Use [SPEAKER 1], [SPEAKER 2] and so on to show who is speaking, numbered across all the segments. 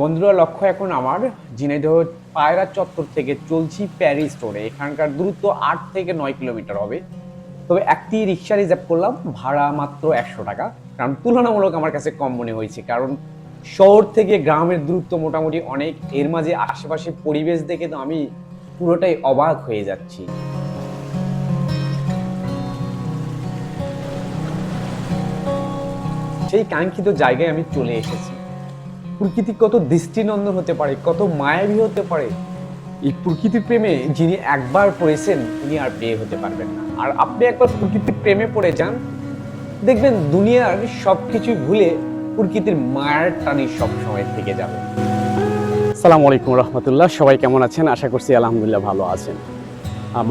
[SPEAKER 1] বন্ধুরা লক্ষ্য এখন আমার। ঝিনাইদহ পায়রা চত্বর থেকে চলছি প্যারিস রোডে এখানকার দূরত্ব আট থেকে নয় কিলোমিটার হবে। তবে একটি রিক্সা রিজার্ভ করলাম, ভাড়া মাত্র একশো টাকা। কারণ তুলনামূলক আমার কাছে কম মনে হয়েছে। কারণ শহর থেকে গ্রামের দূরত্ব মোটামুটি অনেক। এর মাঝে আশেপাশে পরিবেশ দেখে তো আমি পুরোটাই অবাক হয়ে যাচ্ছি। সেই কাঙ্ক্ষিত জায়গায় আমি চলে এসেছি। প্রকৃতি কত দৃষ্টিনন্দন হতে পারে, কত মায়াবী হতে পারে, এই প্রকৃতির প্রেমে যিনি একবার পড়েছেন, তিনি আর বিয়ে হতে পারবেন না। আর আপনি একবার প্রকৃতির প্রেমে পড়ে যান, দেখবেন দুনিয়ার সবকিছু ভুলে প্রকৃতির মায়ের টানি সবসময় থেকে যাবে।
[SPEAKER 2] সালাম আলাইকুম রহমতুল্লাহ, সবাই কেমন আছেন? আশা করছি আলহামদুলিল্লাহ ভালো আছেন।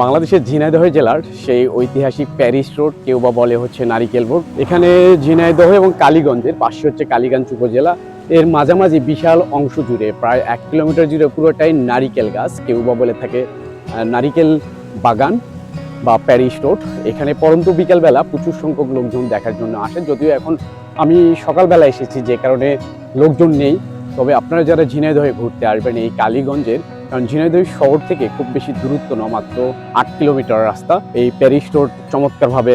[SPEAKER 2] বাংলাদেশের ঝিনাইদহ জেলার সেই ঐতিহাসিক প্যারিস রোড, কেউ বা বলে হচ্ছে নারিকেল রোড। এখানে ঝিনাইদহ এবং কালীগঞ্জের, পাশে হচ্ছে কালীগঞ্জ উপজেলা। এর মাঝামাঝি বিশাল অংশ জুড়ে প্রায় এক কিলোমিটার জুড়ে পুরোটাই নারিকেল গাছ, কেউ বা বলে থাকে নারিকেল বাগান বা প্যারিস রোড। এখানে পরন্তু বিকেলবেলা প্রচুর সংখ্যক লোকজন দেখার জন্য আসে। যদিও এখন আমি সকালবেলা এসেছি, যে কারণে লোকজন নেই। তবে আপনারা যারা ঝিনাইদহে ঘুরতে আসবেন এই কালীগঞ্জের, কারণ ঝিনাইদহ শহর থেকে খুব বেশি দূরত্ব না, মাত্র আট কিলোমিটার রাস্তা। এই প্যারিস রোড চমৎকারভাবে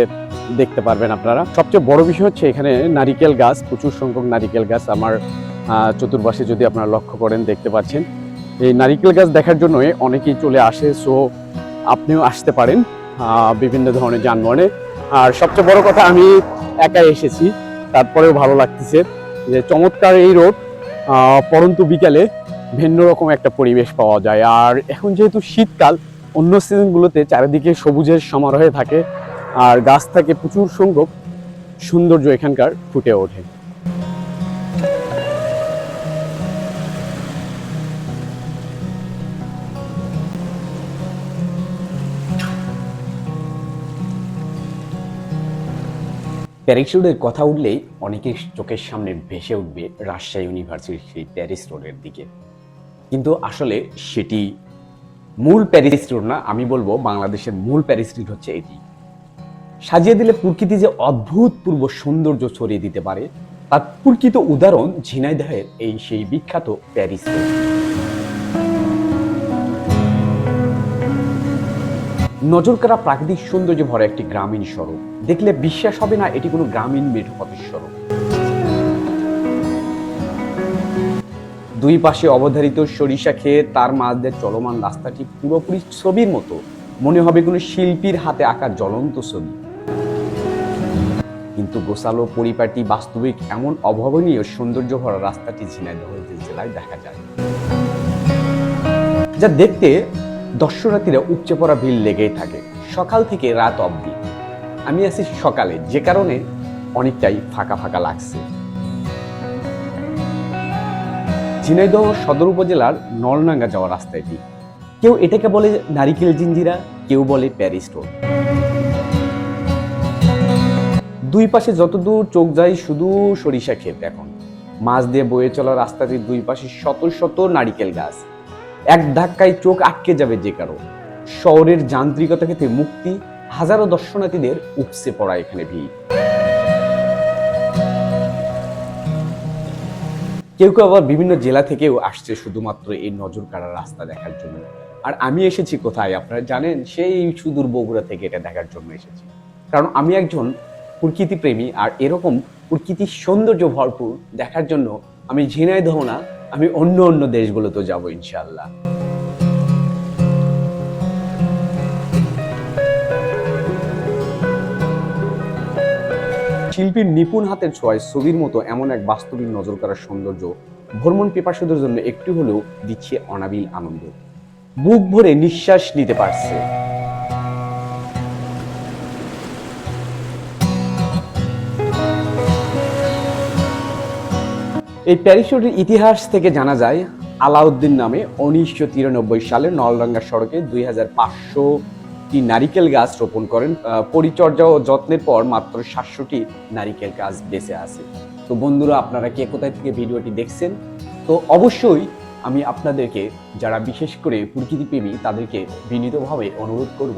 [SPEAKER 2] দেখতে পারবেন আপনারা। সবচেয়ে বড় বিষয় হচ্ছে এখানে নারিকেল গাছ, প্রচুর সংখ্যক নারিকেল গাছ আমার চতুর্পাশে যদি আপনারা লক্ষ্য করেন, দেখতে পাচ্ছেন। এই নারিকেল গাছ দেখার জন্য অনেকেই চলে আসে, সো আপনিও আসতে পারেন বিভিন্ন ধরনের যানবাহনে। আর সবচেয়ে বড় কথা, আমি একাই এসেছি, তারপরেও ভালো লাগতেছে যে চমৎকার এই রোড পরন্তু বিকালে ভিন্ন রকম একটা পরিবেশ পাওয়া যায়। আর এখন যেহেতু শীতকাল, অন্য সিজনগুলোতে চারিদিকে সবুজের সমারোহে থাকে আর গাছ থাকে প্রচুর সংখ্যক সৌন্দর্য এখানকার ফুটে ওঠে।
[SPEAKER 1] প্যারিস রোডের কথা উঠলেই অনেকের চোখের সামনে ভেসে উঠবে রাজশাহী ইউনিভার্সিটির সেই প্যারিস রোডের দিকে। কিন্তু আসলে সেটি মূল প্যারিস রোড না, আমি বলব বাংলাদেশের মূল প্যারিস রোড হচ্ছে এটি। সাজিয়ে দিলে প্রকৃতি যে অদ্ভুতপূর্ব সৌন্দর্য ছড়িয়ে দিতে পারে, তার প্রকৃত উদাহরণ ঝিনাইদহের এই সেই বিখ্যাত প্যারিস নজরকাড়া প্রাকৃতিক সৌন্দর্য ভরা একটি গ্রামীণ সড়ক। দেখলে বিশ্বাস হবে না এটি কোনো গ্রামীণ মেঠোপথের সড়ক। দুই পাশে অবধারিত সরিষা খেয়ে তার মাঝে চলমান রাস্তাটি পুরোপুরি ছবির মতো। মনে হবে কোনো শিল্পীর হাতে আঁকা জ্বলন্ত ছবি। কিন্তু গোসালো পরিপাটি বাস্তবিক এমন অভাবনীয় সৌন্দর্য ভরা রাস্তাটি ঝিনাইদহ জেলায় দেখা যায়। যা দেখতে দর্শনার্থীরা উপচে পড়া ভিড় লেগেই থাকে, সকাল থেকে রাত অবধি। আমি আছি সকালে, যে কারণে অনেকটাই ফাঁকা ফাঁকা লাগছে। ঝিনাইদহ সদর উপজেলার নলনাঙ্গা যাওয়ার রাস্তা এটি। কেউ এটাকে বলে নারিকেল জিঞ্জিরা, কেউ বলে প্যারিস রোড দুই পাশে যতদূর চোখ যায় শুধু সরিষা ক্ষেত এখন। মাছ দিয়ে বয়ে চলা রাস্তাটির দুই পাশে শত শত নারিকেল গাছ। এক ধাক্কায় চোখ আটকে যাবে যে কারও। শহরের যান্ত্রিকতা থেকে মুক্তি, হাজারো দর্শনার্থীদের উপসে পড়া এখানে ভিড়। কেউ কেউ আবার বিভিন্ন জেলা থেকেও আসছে শুধুমাত্র এই নজর কাড়া রাস্তা দেখার জন্য। আর আমি এসেছি কোথায়, আপনারা জানেন, সেই সুদূর বগুড়া থেকে এটা দেখার জন্য এসেছি। কারণ আমি একজন প্রকৃতি প্রেমী আর এরকম প্রকৃতির সৌন্দর্য ভরপুর দেখার জন্য আমি ঝিনাইদহ না আমি অন্য অন্য দেশগুলোতেও যাব ইনশাল্লাহ শিল্পীর নিপুণ হাতের ছোঁয়ায় ছবির মতো এমন এক বাস্তবিক নজর করার সৌন্দর্য ভ্রমণ পেপাসুদের জন্য একটু হলেও দিচ্ছে অনাবিল আনন্দ। বুক ভরে নিঃশ্বাস নিতে পারছে। এই প্যারিসোডের ইতিহাস থেকে জানা যায়, আলাউদ্দিন নামে উনিশশো তিরানব্বই সালে নলডাঙ্গা সড়কে দুই হাজার পাঁচশোটি নারিকেল গাছ রোপণ করেন। পরিচর্যা ও যত্নের পর মাত্র সাতশোটি নারিকেল গাছ বেঁচে আছে। তো বন্ধুরা, আপনারা কে কোথায় থেকে ভিডিওটি দেখছেন? তো অবশ্যই আমি আপনাদেরকে, যারা বিশেষ করে প্রকৃতিপ্রেমী, তাদেরকে বিনীতভাবে অনুরোধ করব,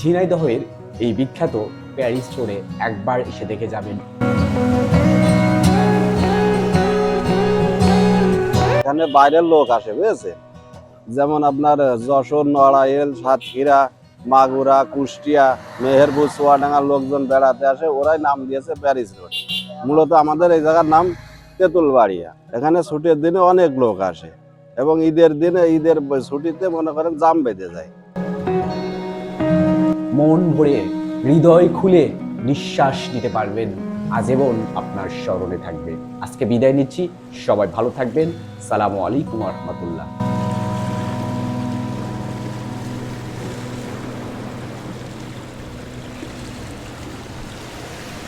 [SPEAKER 1] ঝিনাইদহের এই বিখ্যাত প্যারিস রোডে একবার এসে দেখে যাবেন।
[SPEAKER 3] এখানে বাইরের লোক আসে, বুঝেছে? যেমন আপনার যশোর, নড়াইল, সাতক্ষীরা, মাগুরা, কুষ্টিয়া, মেহেরপুর, চুয়াডাঙ্গার লোকজন বেড়াতে আসে, ওরাই নাম দিয়েছে প্যারিস রোড। মূলত আমাদের এই জায়গার নাম তেঁতুলবাড়িয়া। এখানে ছুটির দিনে অনেক লোক আসে এবং ঈদের দিনে, ঈদের ছুটিতে মনে করেন জাম বেঁধে যায়।
[SPEAKER 1] মন ভরে, হৃদয় খুলে নিঃশ্বাস নিতে পারবেন আজীবন আপনার স্মরণে থাকবে। আজকে বিদায় নিচ্ছি। সবাই ভালো থাকবেন। সালামু আলাইকুম রহমতুল্লাহ।